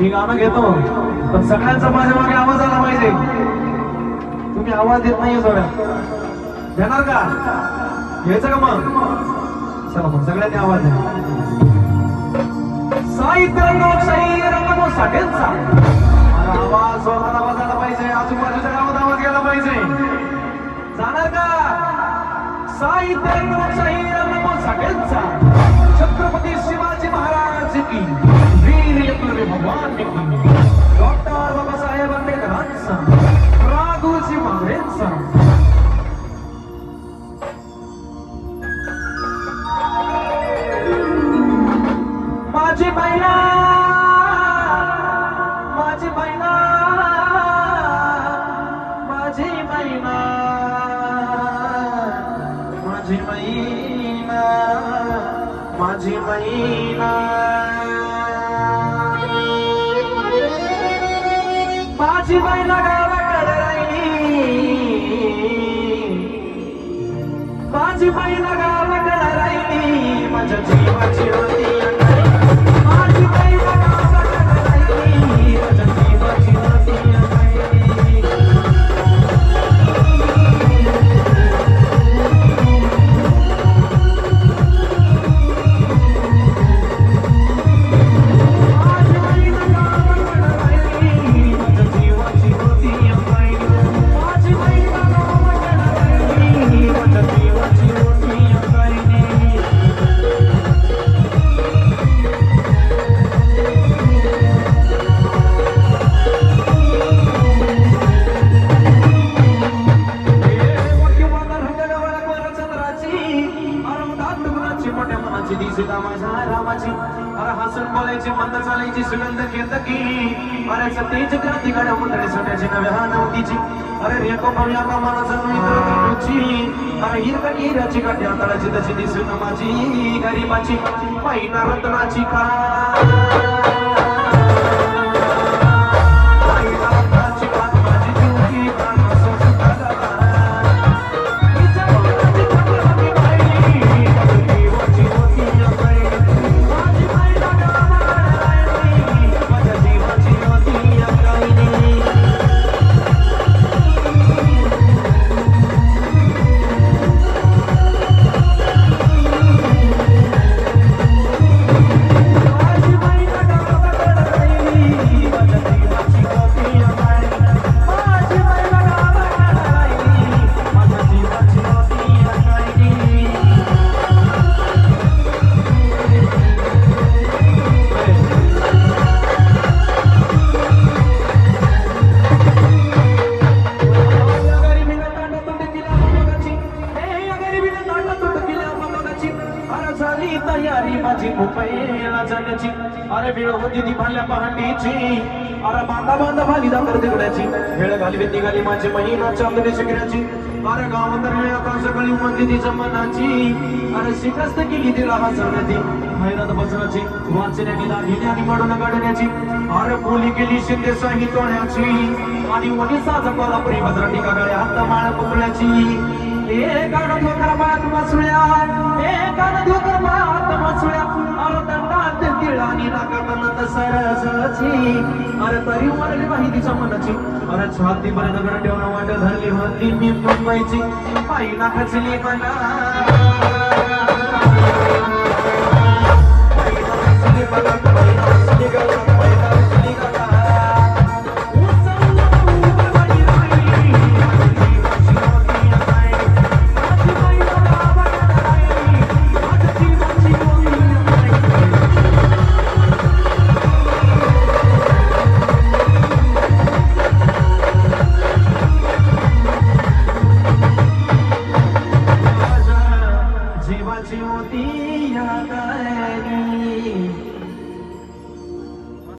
मी गाणं घेतो. पण सगळ्यांचा माझ्या मागे आवाज आला पाहिजे. तुम्ही आवाज देत नाहीये सोड्या देणार का? घ्यायचं का मग? चला मग सगळ्यांनी आवाज द्या. साहित्य लोकशाही रंगतो साठेंचा. अरे आवाज जोरदार आवाज आला पाहिजे. आजूबाजूच्या गावात आवाज गेला पाहिजे. जाणार का? साहित्य लोकशाही रंगतो साठेंचा. छत्रपती की वीर एकलव्य भगवान की डॉक्टर बाबासाहेब आंबेडकरांचा राघोजी मांगरेंचा माझी महिला माझी बहिणा माझी महिला माझी महिला माझी महिला माझी महिला गावाकडे राहिली. माझी महिला गावाकडे राहिली. माझ्या जीवाची मोठ्या मनाची दिसे माझ्या रामाची. अरे हसून बोलायची मंद चालायची सुगंध घेत की अरे सतेज क्रांती गाड्या मंडळी सोन्याची नव्या नवतीची. अरे रेको भव्या प्रमाणाचा मित्रची अरे हिरकट हिराची गाड्या तळाची तशी दिसून माझी गरीबाची पहिला रत्नाची का मुंबईला अरे वेळ होती ती भाल्या पहाटेची. अरे बांधा बांधा भाली दाखर तिकड्याची. वेळ घालवी निघाली माझी महिना चांदणी शिकण्याची अरे गाव तर आता सकाळी उमटली तिच्या मनाची अरे शिकस्त केली तिला हसवण्याची. हैरात बसण्याची. वाचण्याने दागिने आणि मडून काढण्याची अरे बोली केली शिंदे साही तोण्याची. आणि वनी साजा कोल्हापुरी बजरा टिका गळ्या हात माळ पुकल्याची ए गाणं धोकर मात मसुळ्या सरसची अरे तरी मरली माहितीच्या मनाची. अरे छाती बरं दगड ठेवणं वाट धरली होती मी मुंबईची. पायी नाकाचली मला.